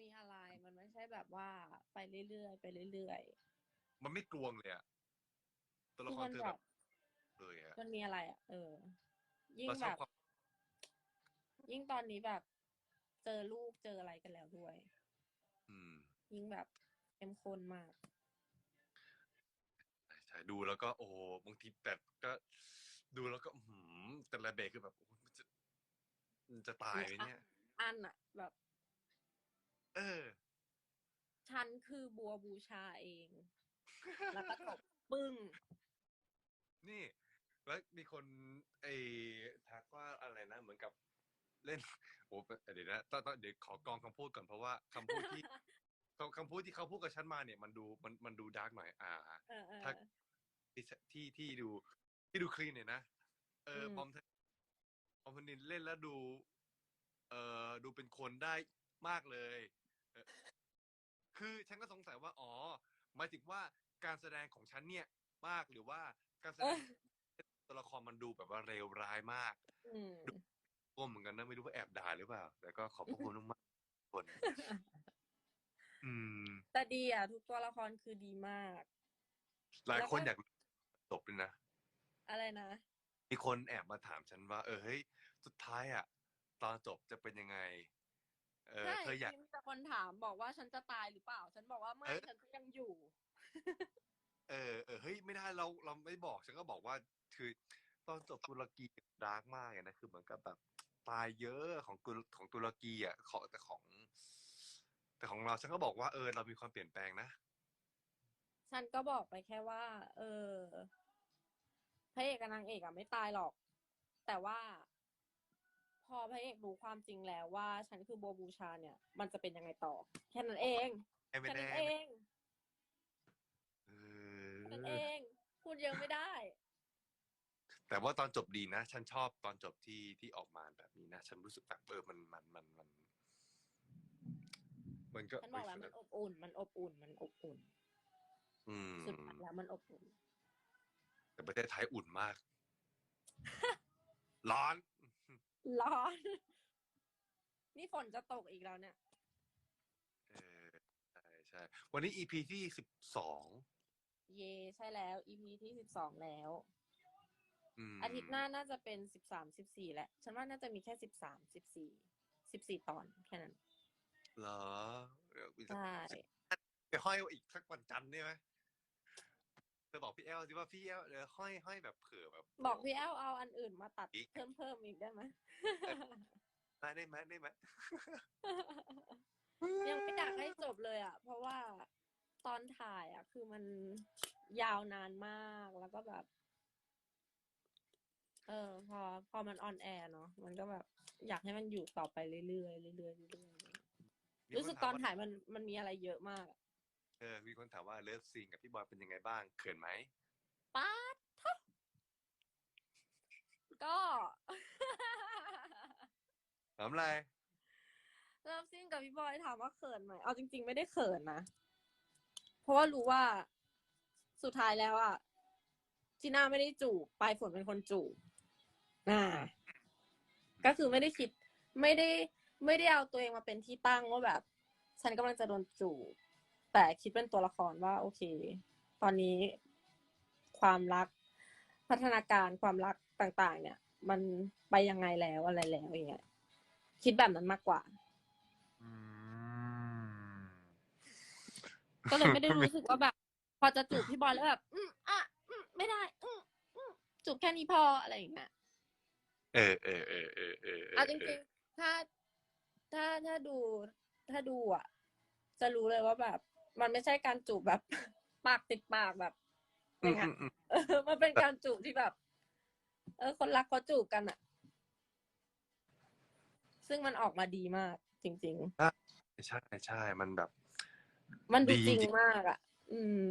มีอะไร มันไม่ใช่แบบว่าไปเรื่อยๆไปเรื่อยมันไม่กลวงเลยอะตัวๆละคือครมันเธอแบแบบบเลยอะมันมีอะไรอะ เออ ยิ่งเราชแบอบบ ความยิ่งตอนนี้แบบ เจอลูกเจออะไรกันแล้วด้วย อืมยิ่งแบบเข้มข้นมาก ใช่ใช่ดูแล้วก็โอ้โหบางทีแต่ก็ดูแล้วก็อื้อหือแต่ละเบรกคือแบบโอ้โหมันจะมันจะตายไหมเนี่ย อันอะ แบบ เออ ฉันคือบัวบูชาเอง แล้วก็ตบปึ้ง นี่ แล้วมีคนไอ้ทักว่าอะไรนะ เหมือนกับเล่นโอ้เดี๋ยวนะต้องต้องเดี๋ยวขอกองคำพูดก่อนเพราะว่าคำพูดที่คำคำพูดที่เขาพูดกับฉันมาเนี่ยมันดูมันมันดูดาร์กหน่อย อ่าเออเออ ถ้าที่ที่ที่ดูที่ดูคลีนเนี่ยนะ เอออืมปอมธปอมธนินเล่นแล้วดู เอ่อดูเป็นคนได้มากเลยเออ คือฉันก็สงสัยว่า อ๋อหมายถึงว่าการแสดงของฉันเนี่ย มากหรือว่าการแสดงตัวละครมันดูแบบว่าเร็วร้ายมากอืมก้มเหมือนกันนะไม่รู้ว่าแอบด่าหรือเปล่า แต่ก็ขอบพระคุณมากๆทุกคน อืม แต่ดีอะ ทุกตัวละครคือดีมาก หลายคนแล้วก็อยากจบเลยนะ อะไรนะ มีคนแอบมาถามฉันว่า เออเฮ้ย สุดท้ายอะ ตอนจบจะเป็นยังไง เออใช่เธออยากมีแต่ คนถามบอกว่าฉันจะตายหรือเปล่า ฉันบอกว่าไม่ เอ๊ะ ฉันก็ยังอยู่ เออเออเฮ้ยไม่ได้เราเราไม่บอกฉันก็บอกว่าคือ ตอนจบตุรกีดาร์กมากเลยนะคือเหมือนกับแบบตายเยอะของตุรของตุรกีอะของแต่ของ แต่ของเราฉันก็บอกว่าเออเรามีความเปลี่ยนแปลงนะ ฉันก็บอกไปแค่ว่า เออพระเอกกับนางเอกอะไม่ตายหรอก แต่ว่าพ อพระเอกรู้ความจริงแล้วว่า ฉันคือโบวบูชาเนี่ย มันจะเป็นยังไงต่อ แค่นั้นเองไอ้ไม่แค่แน่นั้นเองเอแค่นั้นอเองพูดเยอะไม่ได้ แต่ว่าตอนจบดีนะ ฉันชอบตอนจบที่ที่ออกมาแบบนี้นะ ฉันรู้สึกแบบเออมันมันมันมัน มันก็ฉันบอกแล้วมันอบอุ่น มันอบอุ่น มันอบอุ่น อืมสุดท้ายแล้วมันอบอุ่น แต่ประเทศไทยอุ่นมาก ร้อน ร้อน นี่ฝนจะตกอีกแล้วเนี่ย เออใช่ใช่ วันนี้ EP ที่สิบสองเย่ใช่แล้ว EP ที่สิบสองแล้วมอาทิตย์หน้าน่าจะเป็นสิบสามสิบสี่แหละ ฉันว่าน่าจะมีแค่สิบสามสิบสี่สิบสี่ตอนแค่นั้น เหรอเดี๋ยวกูจะใช่ ไปห้อยอีกสักวันจันทร์ได้ไหม เธอบอกพี่แอลสิว่าพี่แอลเดี๋ยวห้อยห้อยแบบเผื่อแบบบอกพี่แอลเอาอันอื่นมาตัดอีกเพิ่มเพิ่มอีกได้ไหมได้ได้ไหมได้ไหมยังไม่อยากให้จบเลยอะ เพราะว่าตอนถ่ายอะ คือมันยาวนานมากแล้วก็แบบ เออ พอ พอมันออนแอร์เนาะมันก็แบบ อยากให้มันอยู่ต่อไปเรื่อยๆเรื่อยๆเรื่อยๆมีรู้คสึกถตมอนว่ถ่ายมันมันมีอะไรเยอะมากอะ เออมีคนถามว่าเลิฟซีนกับพี่บอยเป็นยังไงบ้างเขินไหมป๊าดทะก็ถามอะไรเริ่มซิ่งกับพี่บอยถามว่าเขินไหม เอาจริง ๆ ไม่ได้เขินนะ เพราะว่ารู้ว่าสุดท้ายแล้วอะจีน่าไม่ได้จูบปลายฝนเป็นคนจูบอ่า ก็คือไม่ได้คิด ไม่ได้ ไม่ได้เอาตัวเองมาเป็นที่ตั้งว่าแบบ ฉันกำลังจะโดนจูบ แต่คิดเป็นตัวละครว่า โอเค ตอนนี้ความรักพัฒนาการความรักต่าง ๆ เนี่ย มันไปยังไงแล้วอะไรแล้วอย่างเงี้ยคิดแบบนั้นมากกว่าอืมก็เลยไม่ได้รู้สึกว่าแบบ พอจะจูบพี่บอยแล้วแบบ อืมอะอืมไม่ได้อืมอืมจูบแค่นี้พออะไรอย่างเงี้ยเออเออเออเออเออเอาจริงๆถ้าถ้าถ้าดู ถ้าดูอะ จะรู้เลยว่าแบบ มันไม่ใช่การจูบแบบ ปากติดปากแบบอือมย่างเงี้ยอืมเออมันเป็นการจูบที่แบบ เออ คนรักเขาจูบกันอะซึ่งมันออกมาดีมาก จริงใช่ใช่มันแบบๆมันดูดีจริงจริงมากอะ อืม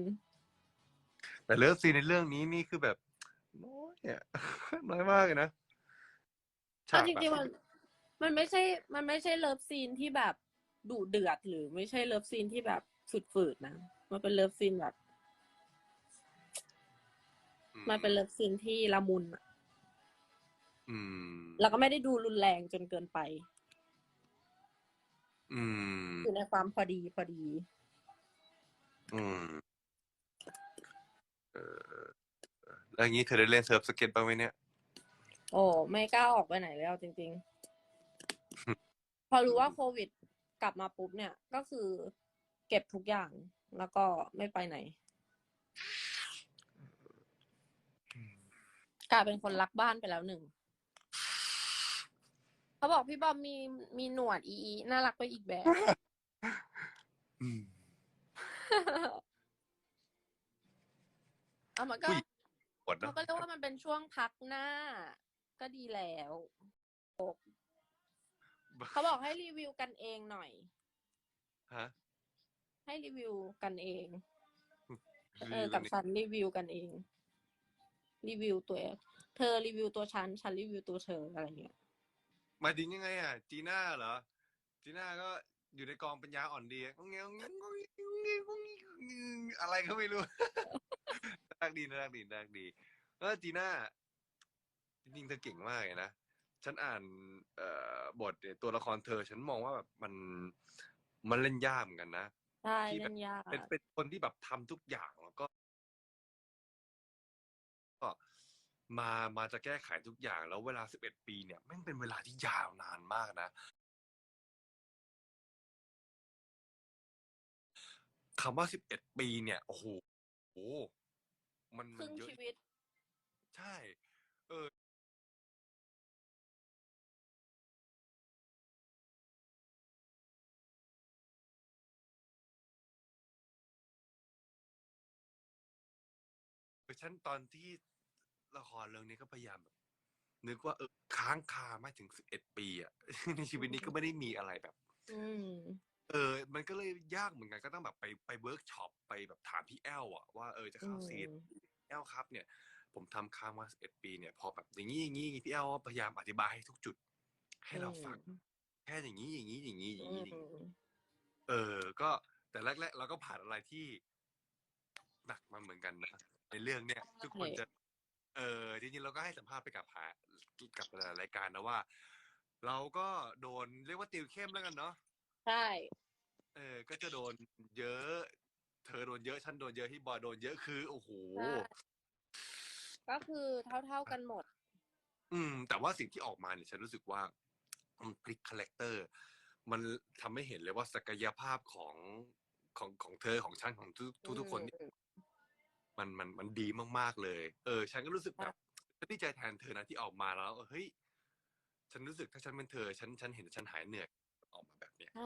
แต่เลิฟซีนในเรื่องนี้นี่คือแบบน้อยอะน้อยมากเลยนะฉาเอากจแบบริงๆมัน มันไม่ใช่ มันไม่ใช่เลิฟซีนที่แบบดุเดือดหรือไม่ใช่เลิฟซีนที่แบบ ฝืดๆนะ มันเป็นเลิฟซีนแบบอืมันเป็นเลิฟซีนที่ละมุนอะอืมแล้วก็ไม่ได้ดูรุนแรงจนเกินไปอืมอยู่ในความพอดีพอดี อืมเออเออแล้วอย่างนี้เธอได้เล่นเซิร์ฟสเก็ตบ้างไหมเนี่ย โอ้ไม่กล้าออกไปไหนแล้วจริง ๆ พอรู้ว่าโควิดกลับมาปุ๊บเนี่ย ก็คือ เก็บทุกอย่างแล้วก็ไม่ไปไหนกลายเป็นคนรักบ้านไปแล้วหนึ่ง เขาบอกพี่บอมมีมีหนวดอีอีน่ารักไปอีกแบบ อืมเอามันก็ผู้หญิงปวดเขาเนาะก็เรียกว่ามันเป็นช่วงพักหน้า ก็ดีแล้วเขาบอกให้รีวิวกันเองหน่อย ฮะ ให้รีวิวกันเอง เอรีอวิวกับนี่ฉันรีวิวกันเอง รีวิวตัวเองเธอรีวิวตัวฉัน ฉันรีวิวตัวเธออะไรเงี้ยหมายถึงยังไงอะ จีน่าเหรอ จีน่าก็อยู่ในกองปัญญาอ่อนดีงงเงี้ยงงงงงอะไรก็ไม่รู้น่ารักดีน่ารักดีน่ารักดีเออจีน่าจริงๆเธอเก่งมากเลยนะฉันอ่านเอ่อบทเนี่ยตัวละครเธอ ฉันมองว่าแบบมันมันเล่นยากเหมือนกันนะ ใช่ที่แบบเล่นยากเป็นเป็นคนที่แบบทำทุกอย่างแล้วก็ ก็มามาจะแก้ไขทุกอย่างแล้วเวลาสิบเอ็ดปีเนี่ยแม่งเป็นเวลาที่ยาวนานมากนะคำว่าสิบเอ็ดปีเนี่ยโอ้โหโอ้โหมันคมัรึ่นงเยอะชีวิต ใช่ เออ ฉันตอนที่ละครเรื่องนี้ก็พยายามแบบนึกว่าเออค้างคามาถึงสิบเอ็ดปีอะ ในชีวิตนี้ก็ไม่ได้มีอะไรแบบ อืม เออ มันก็เลยยากเหมือนกันก็ต้องแบบไปไปเวิร์กช็อปไปแบบถามพี่แอลอะว่าเออจะเข้าซีนอืมแอลครับ เนี่ย ผมทำค้างมาสิบเอ็ดปีเนี่ยพอแบบอย่างนี้อย่างนี้อย่างนี้พี่แอลก็พยายามอธิบายให้ทุกจุด ให้เราฟังแค่อย่างนี้อย่างนี้อย่างนี้อย่างอืนี้มอย่างนี้ เออ ก็แต่แรกๆเราก็ผ่านอะไรที่หนักมาเหมือนกันนะ ในเรื่องเนี้ยทุกคนจะ เออจริงๆเราก็ให้สัมภาษณ์ไปกับหากับรายการนะว่า เราก็โดนเรียกว่าติวเข้มแล้วกันเนาะใช่เออ ก็จะโดนเยอะ เธอโดนเยอะฉันโดนเยอะที่บอยโดนเยอะคือโอ้โหใช่ก็คือเท่าๆกันหมด อืม แต่ว่าสิ่งที่ออกมาเนี่ยฉันรู้สึกว่ามันพลิกคาแรคเตอร์ มันทำให้เห็นเลยว่าศักยภาพของของของเธอของฉันของทุกทุกทุกคนเนี่ยอื มมันมันมันดีมากๆเลย เออ ฉันก็รู้สึกแบบฉันดีใจแทนเธอนะที่ออกมาแล้วเฮ้ยฉันรู้สึกถ้าฉันเป็นเธอ ฉันฉันเห็นฉันหายเหนื่อยออกมาแบบเนี้ยใช่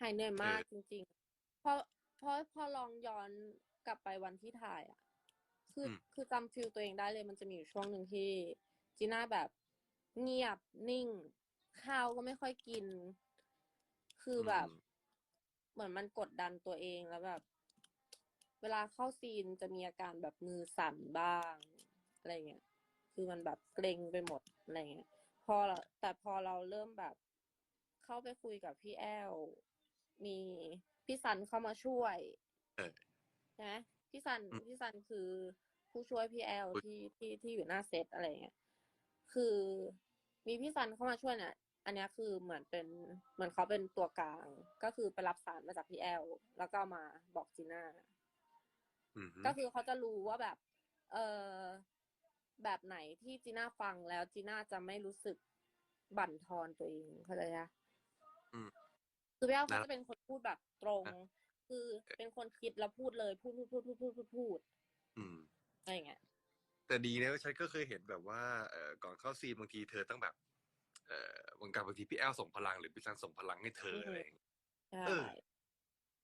หายเหนื่อยมากจริงๆ เพราะเพราะพอลองย้อนกลับไปวันที่ถ่ายอะ คืออมคือจำฟิลตัวเองได้เลย มันจะมีอยู่ช่วงหนึ่งที่ จีน่าแบบเงียบนิ่ง ข้าวก็ไม่ค่อยกิน คือแบบอืมเหมือนมันกดดันตัวเองแล้วแบบ เวลาเข้าซีนจะมีอาการแบบมือสั่นบ้างอะไรเงี้ย คือมันแบบเกรงไปหมดอะไรเงี้ย พอเราแต่พอเราเริ่มแบบเข้าไปคุยกับพี่แอล มีพี่ซันเข้ามาช่วยเออ ใช่ไหมพี่ซันอืมพี่ซันคือผู้ช่วยพี่แอลอุ๊ยที่ที่ที่อยู่หน้าเซตอะไรเงี้ย คือมีพี่ซันเข้ามาช่วยเนี่ย อันเนี้ยคือเหมือนเป็นเหมือนเขาเป็นตัวกลาง ก็คือไปรับสารมาจากพี่แอล แล้วก็เอามาบอกจีน่าอืม ก็คือเขาจะรู้ว่าแบบ เออแบบไหนที่จีน่าฟังแล้วจีน่าจะไม่รู้สึกบั่นทอนตัวเองเข้าใจไหมอืมคือพี่แอลเขานะจะเป็นคนพูดแบบตรง คือเป็นคนคิดแล้วพูดเลย พูดพูดพูดพูดพูดพูดพูดอืมอะไรอย่างเงี้ยแต่ดีนะฉันก็เคยเห็นแบบว่าเออก่อนเข้าซีนบางทีเธอต้องแบบ เออบางการบางทีพี่แอลส่งพลังหรือพี่ซันส่งพลังให้เธออืมอะไรอย่างเงี้ยใช่เออ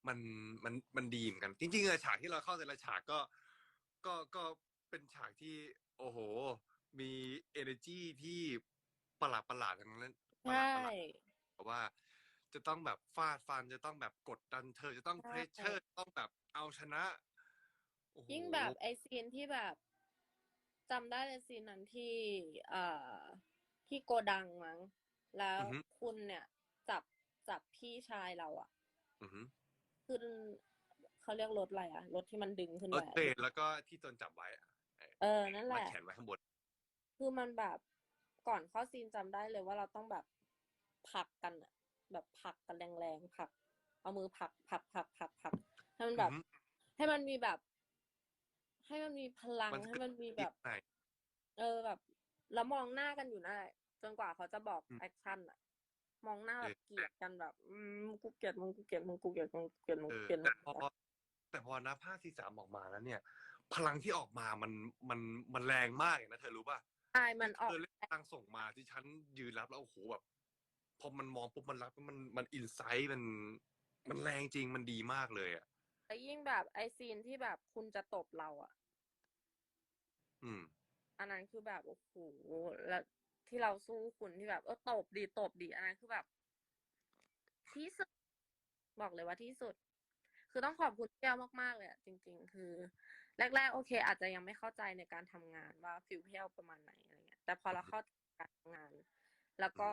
มันมันมันดีเหมือนกันจริงๆอะฉากที่เราเข้าแต่ละฉากก็ ก็ก็เป็นฉากที่ โอ้โห มี energy ที่ประหลาดประหลาดๆทั้งนั้นประหลาดใช่ประหลาดเพราะว่า จะต้องแบบฟาดฟันจะต้องแบบกดดันเธอจะต้องใช่เพรสเชอร์ต้องแบบเอาชนะโอ้โห ยิ่งแบบไอซีนที่แบบจำได้เลยซีนนั้นที่เอ่อที่โกดังมั้ง แล้วคุณเนี่ย จับจับพี่ชายเราอะ อือหือ ขึ้นเขาเรียกรถอะไรอะรถที่มันดึงขึ้นรไปถอะเตรนแล้วก็ที่ตนจับไว้อะเออนั่นแหมัดละ แขนไว้ข้างบน คือมันแบบก่อนเข้าซีนจำได้เลยว่าเราต้องแบบผลักกันอะแบบผลักกันแรงๆผลัก เอามือผลักผลักผลักผลักผลักให้มันแบบ อือฮึให้มันมีแบบ ให้มันมีพลังมันให้มันมีแบบ ไหน เออแบบ แล้วมองหน้ากันอยู่นั่นแหละจนกว่าเขาจะบอกอืม แอคชั่นอะ มองหน้าเอแบอบเกลียดกันแบบ อืมกูเกลียดมึงกูเกลียดมึงกูเกลียดมึงกูเกลียดมึงเอกูอเกลียดมึแต่งพอแต่พอนะภาคที่สามออกมาแล้วเนี่ย พลังที่ออกมามันมันมันแรงมากเลยนะเธอรู้ป่ะใช่มันออกเธอเล่นพลังส่งมาที่ฉันยืนรับแล้วโอ้โหแบบพอมันมองปุ๊บมันรับมันมันอินไซต์มันมันแรงจริงมันดีมากเลยอะแล้วยิ่งแบบไอซีนที่แบบคุณจะตบเราอะอืม อันนั้นคือแบบโอ้โหแล้ว ที่เราสู้คุณที่แบบเออตบดีตบดีอันนั้นคือแบบ ที่สุดบอกเลยว่าที่สุด คือต้องขอบคุณพี่แก้วมากๆเลยอะจริง ๆ คือ แรก ๆ โอเค อาจจะยังไม่เข้าใจในการทำงานว่าฟิลพี่แก้วประมาณไหนอะไรเงี้ย แต่พอเราเข้าใจการทำงาน แล้วก็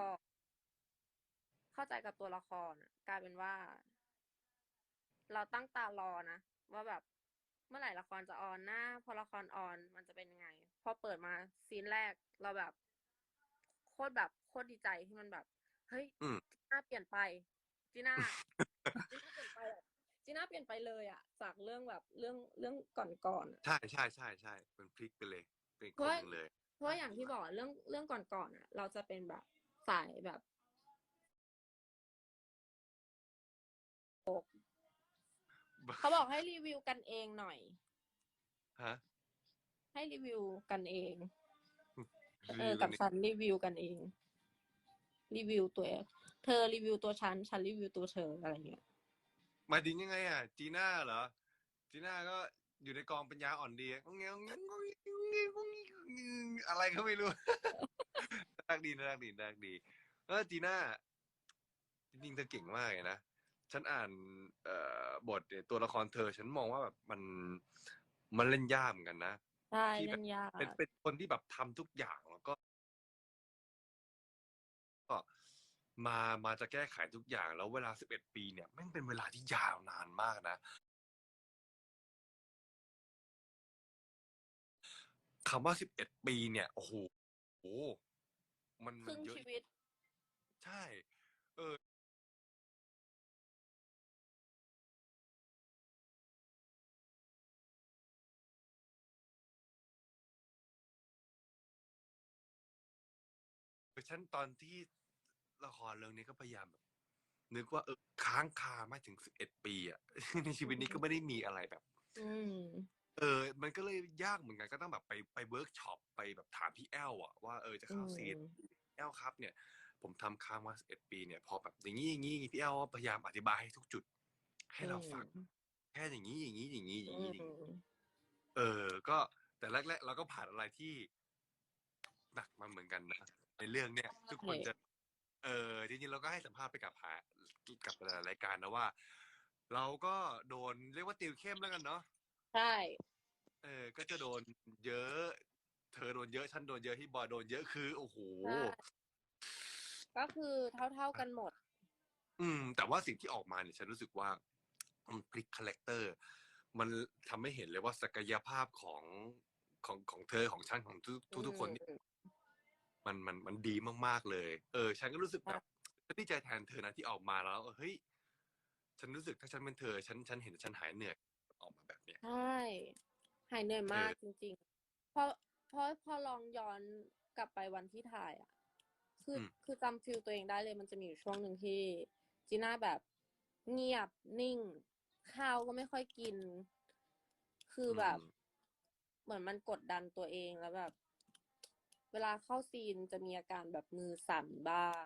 เข้าใจกับตัวละครกลายเป็นว่า เราตั้งตารอนะว่าแบบเมื่อไหร่ละครจะออนหนะพอละครออนมันจะเป็นยังไง พอเปิดมาซีนแรกเราแบบ ตรแบบโคตรดีใจที่มันแบบ เฮ้ยอืม จีน่าเปลี่ยนไปจีน่าจีน่าเปลี่ยนไปแบบจีน่าเปลี่ยนไปเลยอะจากเรื่องแบบเรื่องเรื่องก่อนๆอะ ใช่ใช่ใช่ใช่มันพลิกไปเลย เป็นอีกเพคนราะหนึ่งเลย เพราะอย่างที่บอกอะเรื่องเรื่องก่อนๆอะเราจะเป็นแบบสายแบบเขาบอกให้รีวิวกันเองหน่อย ฮะ ให้รีวิวกันเอง เอรีอวิวกับนี่ฉันรีวิวกันเอง รีวิวตัวเองเธอรีวิวตัวฉัน ฉันรีวิวตัวเธออะไรเงี้ยหมายถึงยังไงอะ จีน่าเหรอ จีน่าก็อยู่ในกองปัญญาอ่อนดีงงเงี้ยงงงงงงงอะไรก็ไม่รู้น่ารักดีน่ารักดีน่ารักดีเออจีน่าจริงๆเธอเก่งมากเลยนะฉันอ่านเอ่อบทเนี่ยตัวละครเธอ ฉันมองว่าแบบมันมันเล่นยากเหมือนกันนะ ใช่ที่แบบเล่นยากเป็นเป็นคนที่แบบทำทุกอย่างแล้วก็ ก็มามาจะแก้ไขทุกอย่างแล้วเวลาสิบเอ็ดปีเนี่ยแม่งเป็นเวลาที่ยาวนานมากนะคำว่าสิบเอ็ดปีเนี่ยโอ้โหโอ้โหมันคมัรึ่นงเยอะชีวิต ใช่ เออ ฉันตอนที่ละครเรื่องนี้ก็พยายามแบบนึกว่าเออค้างคามาถึงสิบเอ็ดปีอะในชีวิตนี้ก็ไม่ได้มีอะไรแบบ อืมเออ มันก็เลยยากเหมือนกันก็ต้องแบบไปไปเวิร์กช็อปไปแบบถามพี่แอลอะว่าเออจะเข้าซีนอืมพี่แอลครับ เนี่ย ผมทำค้างมาสิบเอ็ดปีเนี่ยพอแบบอย่างนี้อย่างนี้อย่างนี้พี่แอลพยายามอธิบายให้ทุกจุด ให้เราฟังแค่อย่างนี้อย่างนี้อย่างนี้อย่างอืนี้มอย่างนี้เออ ก็แต่แรกๆเราก็ผ่านอะไรที่หนักมาเหมือนกันนะ ในเรื่องเนี้ยทุกคนจะ เออจริงๆเราก็ให้สัมภาษณ์ไปกับหากับหลายๆรายการนะว่า เราก็โดนเรียกว่าติวเข้มแล้วกันเนาะใช่เออ ก็จะโดนเยอะ เธอโดนเยอะฉันโดนเยอะที่บอยโดนเยอะคือโอ้โหใช่ก็คือเท่าๆกันหมด อืม แต่ว่าสิ่งที่ออกมาเนี่ยฉันรู้สึกว่ามันพลิกคาแรคเตอร์ มันทำให้เห็นเลยว่าศักยภาพของของของเธอของฉันของทุกทุกทุกคนเนี่ยอื มมันมันมันดีมากๆเลย เออ ฉันก็รู้สึกแบบดีใจแทนเธอนะที่ออกมาแล้วเฮ้ยฉันรู้สึกถ้าฉันเป็นเธอ ฉันฉันเห็นฉันหายเหนื่อยออกมาแบบเนี้ยใช่หายเหนื่อยมากจริงๆเพราะเพราะพอลองย้อนกลับไปวันที่ถ่ายอะ คืออมคือจำฟิลตัวเองได้เลย มันจะมีอยู่ช่วงหนึ่งที่จีน่าแบบเงียบนิ่ง ข้าวก็ไม่ค่อยกิน คือแบบอืมเหมือนมันกดดันตัวเองแล้วแบบ เวลาเข้าซีนจะมีอาการแบบมือสั่นบ้าง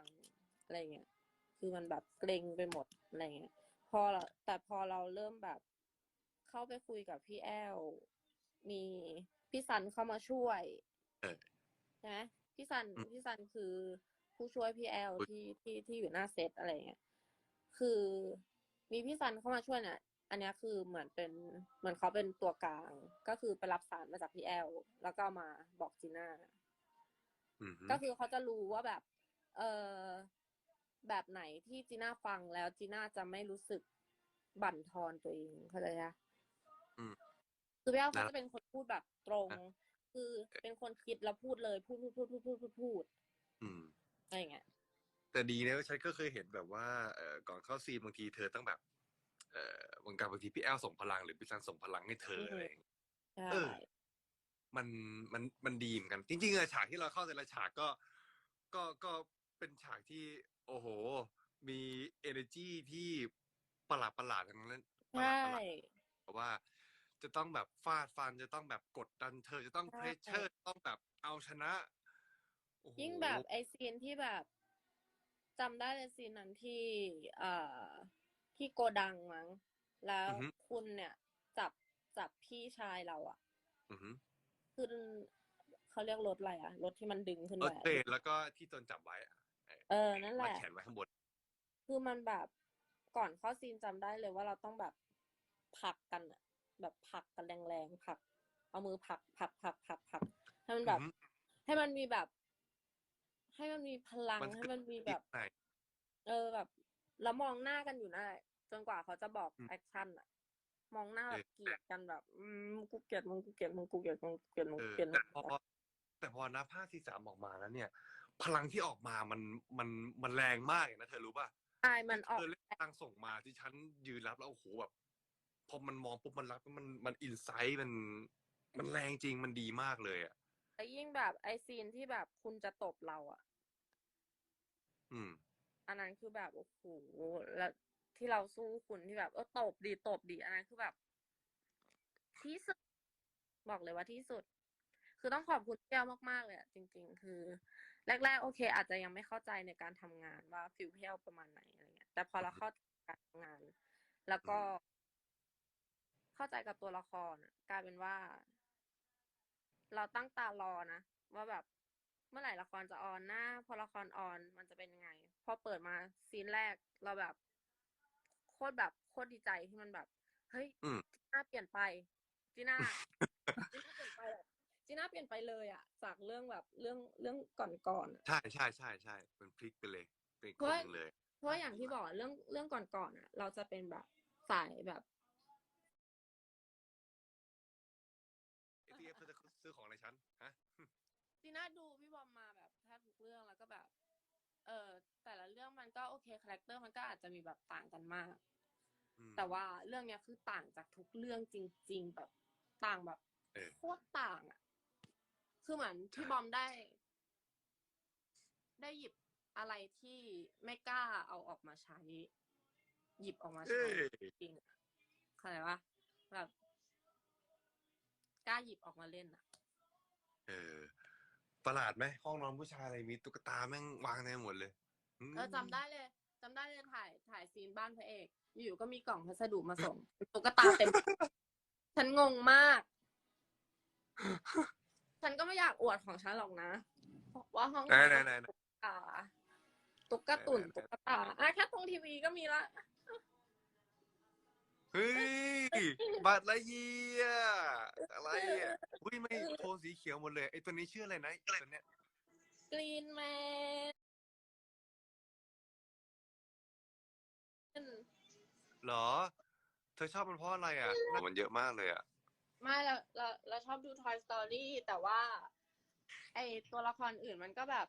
อะไรเงี้ย คือมันแบบเกรงไปหมดอะไรเงี้ย พอเราแต่พอเราเริ่มแบบเข้าไปคุยกับพี่แอล มีพี่ซันเข้ามาช่วยเออใช่ไหมพี่ซันอืมพี่ซันคือผู้ช่วยพี่แอลอุ๊ยที่ที่ที่อยู่หน้าเซตอะไรเงี้ย คือมีพี่ซันเข้ามาช่วยเนี่ย อันเนี้ยคือเหมือนเป็นเหมือนเขาเป็นตัวกลาง ก็คือไปรับสารมาจากพี่แอล แล้วก็เอามาบอกจีน่าอืมฮึ ก็คือเขาจะรู้ว่าแบบ เออแบบไหนที่จีน่าฟังแล้วจีน่าจะไม่รู้สึกบั่นทอนตัวเองเข้าใจไหมอืมคือพี่แอลเขานะจะเป็นคนพูดแบบตรงอะคือเป็นคนคิดแล้วพูดเลย พูดพูดพูดพูดพูดพูดพูดอืมอะไรอย่างเงี้ยแต่ดีนะฉันก็เคยเห็นแบบว่าเอ่อก่อนเข้าซีนบางทีเธอต้องแบบ เอ่อบางการบางทีพี่แอลส่งพลังหรือพี่ซันส่งพลังให้เธออะไรอย่างเงี้ยใช่เออ มันมันมันดีเหมือนกัน จริงๆอะฉากที่เราเข้าแต่ละฉากก็ก็ก็เป็นฉากที่ โอ้โห มี energy ที่ประหลาดประหลาดๆทั้งนั้นประหลาใช่ดประหลาดแต่ว่า จะต้องแบบฟาดฟันจะต้องแบบกดดันเธอจะต้องใช่เพรสเชอร์ต้องแบบเอาชนะโอ้โหยิ่งแบบไอซีนที่แบบจำได้เลยซีนนั้นที่เอ่อที่โกดังมั้ง แล้วคุณเนี่ยจับจับพี่ชายเราอะ อือหือ ขึ้นเขาเรียกรถอะไรอะรถที่มันดึงขึ้นรไปถอะเทรนแล้วก็ที่ตนจับไว้อะเออนั่นแหมัดละ แขนไว้ข้างบน คือมันแบบก่อนเข้าซีนจำได้เลยว่าเราต้องแบบผลักกันอะแบบผลักกันแรงๆผลัก เอามือผลักผลักผลักผลักผลักให้มันแบบ อือหือ ให้มันมีแบบ ให้มันมีพลังมันให้มันมีแบบ ไหน เออแบบแล้วมองหน้ากันอยู่นั่นแหละจนกว่าเขาจะบอกอืม แอคชั่นอะ มองหน้าเอแบอบเกลียดกันแบบ อืมกูเกลียดมึงกูเกลียดมึงกูเกลียดมึงกูเกลียดมึงเอกูอเกลียดมึแต่งพอแต่พอนับภาคที่สามออกมาแล้วเนี่ย พลังที่ออกมามันมันมันแรงมากเลยนะเธอรู้ป่ะใช่มันออกเธอเล่นทางส่งมาที่ฉันยืนรับแล้วโอ้โหแบบพอมันมองปุ๊บมันรับมันมันอินไซต์มัน มันแรงจริงมันดีมากเลยอะแล้วยิ่งแบบไอซีนที่แบบคุณจะตบเราอะอืม อันนั้นคือแบบโอ้โหแล้ว ที่เราสู้คุณที่แบบ เออตบดีตบดีอันนั้นคือแบบ ที่สุดบอกเลยว่าที่สุด คือต้องขอบคุณแก้วมากๆเลยอะจริง ๆ คือ แรก ๆ โอเค อาจจะยังไม่เข้าใจในการทำงานว่าฟิลเพลประมาณไหนอะไรเงี้ย แต่พอเราเข้าใจการทำงาน แล้วก็ เข้าใจกับตัวละครอะกลายเป็นว่า เราตั้งตารอนะ ว่าแบบเมื่อไหร่ละครจะออนหน้า พอละครออนมันจะเป็นยังไง พอเปิดมาซีนแรกเราแบบ ตรแบบโคตรดีใจที่มันแบบ เฮ้ยอืม จีน่าเปลี่ยนไปจีน่า จีน่าเปลี่ยนไปแบบจีน่าเปลี่ยนไปเลยอะจากเรื่องแบบเรื่องเรื่องก่อนๆอะ ใช่ใช่ใช่ใช่เป็นพลิกไปเลย เป็นอีกคนหนึ่งเลย เพราะว่าอย่างที่บอกอะเรื่องเรื่องก่อนๆอะเราจะเป็นแบบสายแบบไอ้ที่เธอจะซื้อของอะไรฉันฮะ จีน่าดูพี่บอมมาแบบแทบทุกเรื่องแล้วก็แบบ เออแต่ละเรื่องมันก็โอเคคาแรคเตอร์มันก็อาจจะมีแบบต่างกันมากอืม แต่ว่าเรื่องเนี้ยคือต่างจากทุกเรื่องจริง ๆ แบบต่างแบบเออ โคตรต่างอะ คือเหมือนพี่บอมได้ ได้หยิบอะไรที่ไม่กล้าเอาออกมาใช้ หยิบออกมาเอ้ใช้ย จริงอะเข้าใจปะแบบกล้าหยิบออกมาเล่นอะ เออประหลาดไหมห้องนอนผู้ชายอะไรมีตุ๊กตาแม่งวางเต็มหมดเลยม เออจำได้เลย จำได้เลยถ่ายถ่ายซีนบ้านพระเอก อยู่ๆก็มีกล่องพัสดุมาส่งตุ๊กตาเต็ม ฉันงงมาก ฉันก็ไม่อยากอวดของฉันหรอกนะว่าห้องไหนไหนไหนไหน ตุ๊กตาตุ๊กตุ่นไหนไหนตุ๊กตาอะแค่ตรงทีวีก็มีละ เฮ้ยบัตรละเยียอะไรอะอุ้ยไม่โทนสีเขียวหมดเลยไอ้ตัวนี้ชื่ออะไรนะไอ้ตัวเนี้ยกรีนแมน เหรอ เธอชอบมันเพราะอะไรอะมันเยอะมากเลยอะ ไม่เราเราเราชอบดู Toy Story แต่ว่า ไอตัวละครอื่นมันก็แบบ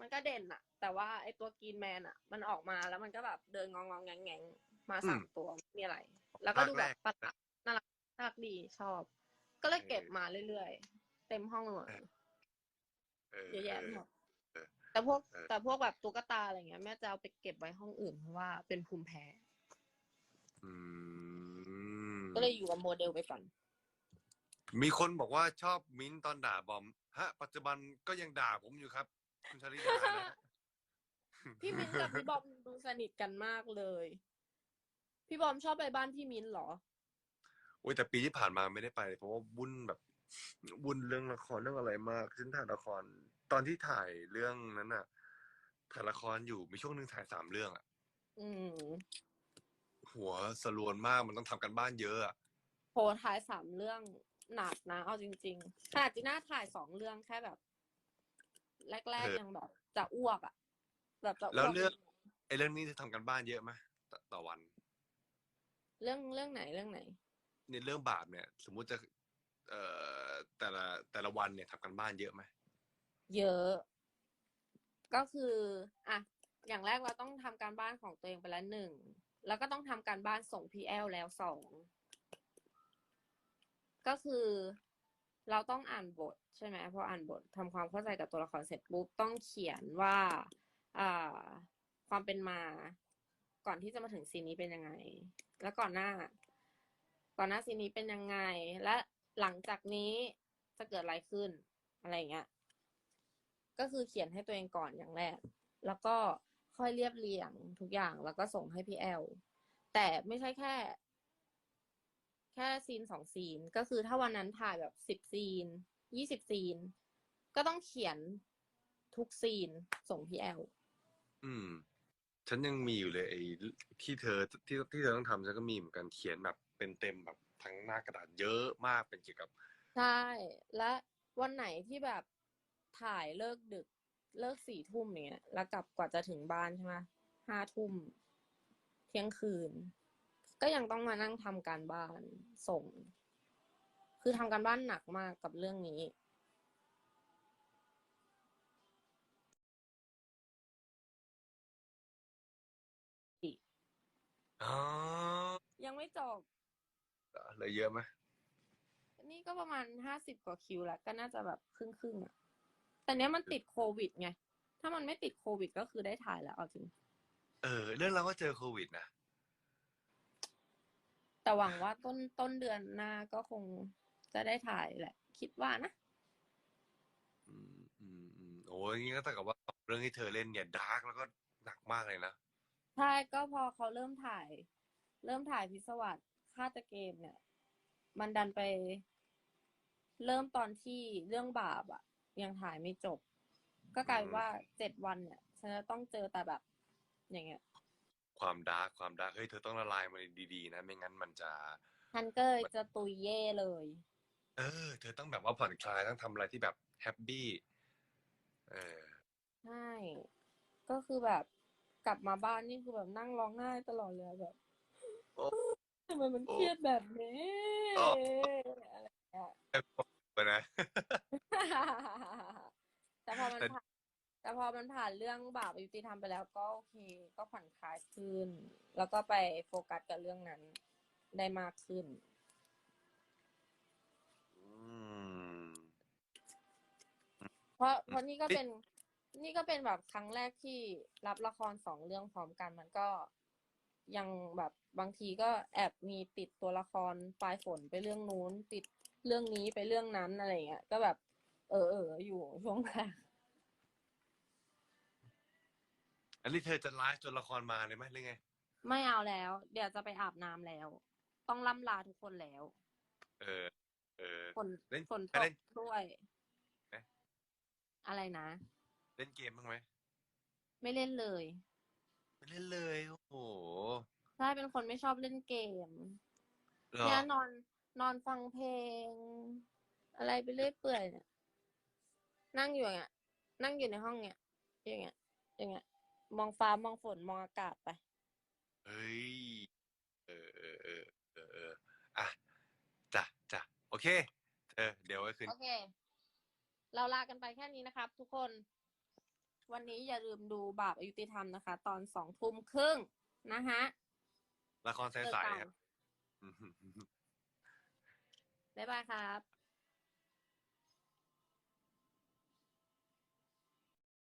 มันก็เด่นอะแต่ว่าไอตัวกรีนแมนอะมันออกมาแล้วมันก็แบบเดินงองงๆแงงแงงๆมาสามอืมตัวไม่มีอะไร แล้วก็ดูแบบภาประคหแรลากดน่ารักน่ารักดีชอบ ก็เลยเก็บมาเรื่อยๆ เต็มห้องเลยเออเยอะแยะไปหมดเออแต่พวกเออแต่พวกแบบตุ๊กตาอะไรเงี้ยแม่จะเอาไปเก็บไว้ห้องอื่นเพราะว่าเป็นภูมิแพ้ อืมก็เลยอยู่กับโมเดลไปก่อน มีคนบอกว่าชอบมิ้นท์ตอนด่าบอม ฮะ ปัจจุบันก็ยังด่าผมอยู่ครับ คุณชาลิดานะ พี่มิ้นท์กับพี่บอมดูสนิทกันมากเลย พี่บอมชอบไปบ้านพี่มิ้นท์เหรอ โอ้ยแต่ปีที่ผ่านมาไม่ได้ไปเพราะว่าวุ่นแบบวุ่นเรื่องละครเรื่องอะไรมากฉันถ่ายละคร ตอนที่ถ่ายเรื่องนั้นอะถ่ายละครอยู่มีช่วงหนึ่งถ่ายสามเรื่องอะอืม หัวสลวนมากมันต้องทำกันบ้านเยอะอะโหถ่ายสามเรื่องหนักนะ เอาจริงๆขนาดจีน่าถ่ายสองเรื่องแค่แบบ แรกเออๆยังแบบ จะอ้วกอะแบบจะอ้วกแล้วเรื่องไอ้เรื่องนี้จะทำกันบ้านเยอะไหมตต่อวัน เรื่องเรื่องไหนเรื่องไหน ในเรื่องบาปเนี่ย สมมุติจะ เอ่อแต่ละแต่ละวันเนี่ยทำกันบ้านเยอะไหมเยอะ ก็คือ อะ อย่างแรกเราต้องทำการบ้านของตัวเองไปแล้วหนึ่ง แล้วก็ต้องทำการบ้านส่งพีแอลแล้วสองก็คือเราต้องอ่านบทใช่ไหมพออ่านบททำความเข้าใจกับตัวละครเสร็จปุ๊บต้องเขียนว่าอ่าความเป็นมาก่อนที่จะมาถึงซีนนี้เป็นยังไง แล้วก่อนหน้า ก่อนหน้าซีนนี้เป็นยังไง และหลังจากนี้จะเกิดอะไรขึ้นอะไรอย่างเงี้ย ก็คือเขียนให้ตัวเองก่อนอย่างแรก แล้วก็ ค่อยเรียบเรียงทุกอย่างแล้วก็ส่งให้พี่แอล แต่ไม่ใช่แค่ แค่ซีนสองซีน ก็คือถ้าวันนั้นถ่ายแบบสิบซีนยี่สิบซีน ก็ต้องเขียนทุกซีนส่งพี่แอล อืม ฉันยังมีอยู่เลยไอ้ที่เธอที่ที่เธอต้องทำฉันก็มีเหมือนกันเขียนแบบเป็นเต็มแบบทั้งหน้ากระดาษเยอะมากเป็นเกี่ยวกับ ใช่ และวันไหนที่แบบถ่ายเลิกดึก เลิกสี่ทุ่มอย่างเงี้ย แล้วกลับกว่าจะถึงบ้านใช่ไหมห้าทุ่ม เที่ยงคืน ก็ยังต้องมานั่งทำการบ้านส่ง คือทำการบ้านหนักมากกับเรื่องนี้อ๋อยังไม่จบเหลยเยอะไหมนี่ก็ประมาณห้าสิบกว่าคิวแล้ว ก็น่าจะแบบครึ่งครึ่งๆอะ แต่เนี้ยมันติดโควิดไง ถ้ามันไม่ติดโควิดก็คือได้ถ่ายแล้วเอาจริง เออ เรื่องเราก็เจอโควิดนะ แต่หวังว่าต้นต้นเดือนหน้าก็คงจะได้ถ่ายแหละ คิดว่านะ อืมอืมอืมโอ้ยงี้ก็เท่ากับว่าเรื่องที่เธอเล่นเนี่ยดาร์กแล้วก็หนักมากเลยนะ ใช่ ก็พอเขาเริ่มถ่าย เริ่มถ่ายพิศวาสฆาตเกมเนี่ย มันดันไป เริ่มตอนที่เรื่องบาปอะ ยังถ่ายไม่จบ ก็กลายเป็นว่าเจ็ดวันเนี่ยฉันจะต้องเจอแต่แบบ อย่างเงี้ย ความดาร์กความดาร์กเฮ้ยเธอต้องละลายมันดีๆนะไม่งั้นมันจะฉันก็เลยจะตุยเย่เลย เออ เธอต้องแบบว่าผ่อนคลายต้องทำอะไรที่แบบแฮปปี้เออ ใช่ ก็คือแบบกลับมาบ้านนี่คือแบบนั่งร้องไห้ตลอดเลยแบบโอ้ ทำไมมันเครียดแบบนี้โอ้อะไรอย่างเงี้ยไป นะ แต่พอมันแต่ผ่านแต่พอมันผ่านเรื่องบาปอายุติธรรมไปแล้วก็โอเค ก็ผ่อนคลายขึ้น แล้วก็ไปโฟกัสกับเรื่องนั้นได้มากขึ้น อืม เพราะเพราะนี่ก็เป็น นี่ก็เป็นแบบครั้งแรกที่รับละครสองเรื่องพร้อมกันมันก็ยังแบบบางทีก็แอบมีติดตัวละครปลายฝนไปเรื่องนู้น ติด เรื่องนี้ไปเรื่องนั้นอะไรเงี้ยก็แบบ เออเอออยู่ช่วงแรกอันนี้เธอจะไลฟ์จนละครมาเลยไหมหรือไง ไม่เอาแล้ว เดี๋ยวจะไปอาบน้ำแล้ว ต้องล่ำลาทุกคนแล้ว เออ เออฝนเล่นฝนไปตเล่กนด้วย เอ๊ะ อะไรนะ เล่นเกมบ้างไหมไม่เล่นเลยไม่เล่นเลย โอ้โหใช่เป็นคนไม่ชอบเล่นเกม เหรอ เนี่ยนอน นอนฟังเพลง อะไรไปเรื่อยเปื่อยเนี่ยนั่งอยู่อย่างเงี้ยนั่งอยู่ในห้องเนี่ยอย่างเงี้ยอย่างเงี้ยมองฟ้ามองฝนมองอากาศไป เฮ้ย เออเออเออเออเอออะจ้ะจ้ะโอเค เออ เดี๋ยวไว้คืน โอเค เราลากันไปแค่นี้นะครับ ทุกคน วันนี้อย่าลืมดูบาปอายุติธรรมนะคะ ตอนสองทุ่มครึ่งนะฮะละครใเจอสกัๆนครับอืม บ๊ายบายครับ